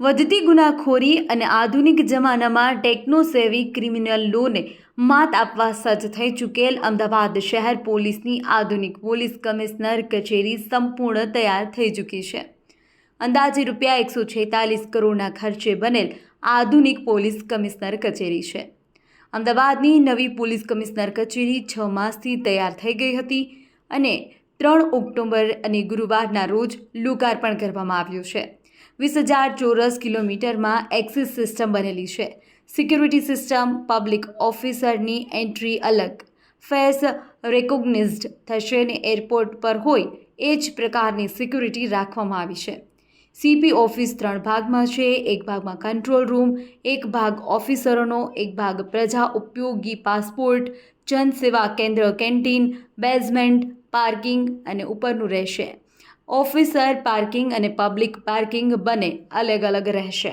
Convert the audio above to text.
વધતી ગુનાખોરી અને આધુનિક જમાનામાં ટેકનોસેવી ક્રિમિનલોને માત આપવા સજ્જ થઈ ચૂકેલ અમદાવાદ શહેર પોલીસની આધુનિક પોલીસ કમિશનર કચેરી સંપૂર્ણ તૈયાર થઈ ચૂકી છે. અંદાજે રૂપિયા એકસો છેતાલીસ કરોડના ખર્ચે બનેલ આધુનિક પોલીસ કમિશનર કચેરી છે. અમદાવાદની નવી પોલીસ કમિશનર કચેરી છ માસથી તૈયાર થઈ ગઈ હતી અને ત્રણ ઓક્ટોબર અને ગુરુવારના રોજ લોકાર્પણ કરવામાં આવ્યું છે. વીસ હજાર ચોરસ કિલોમીટરમાં એક્સિસ સિસ્ટમ બનેલી છે. સિક્યુરિટી સિસ્ટમ, પબ્લિક ઓફિસરની એન્ટ્રી અલગ. ફેસ રેકોગ્નિઝડ થશે અને એરપોર્ટ પર હોય એ જ પ્રકારની સિક્યુરિટી રાખવામાં આવી છે. સીપી ઓફિસ ત્રણ ભાગમાં છે. એક ભાગમાં કંટ્રોલ રૂમ, એક ભાગ ઓફિસરોનો, એક ભાગ પ્રજા ઉપયોગી પાસપોર્ટ, જનસેવા કેન્દ્ર કેન્ટીન, બેઝમેન્ટ, પાર્કિંગ અને ઉપરનું રહેશે. ઓફિસર પાર્કિંગ અને પબ્લિક પાર્કિંગ બંને અલગ અલગ રહેશે.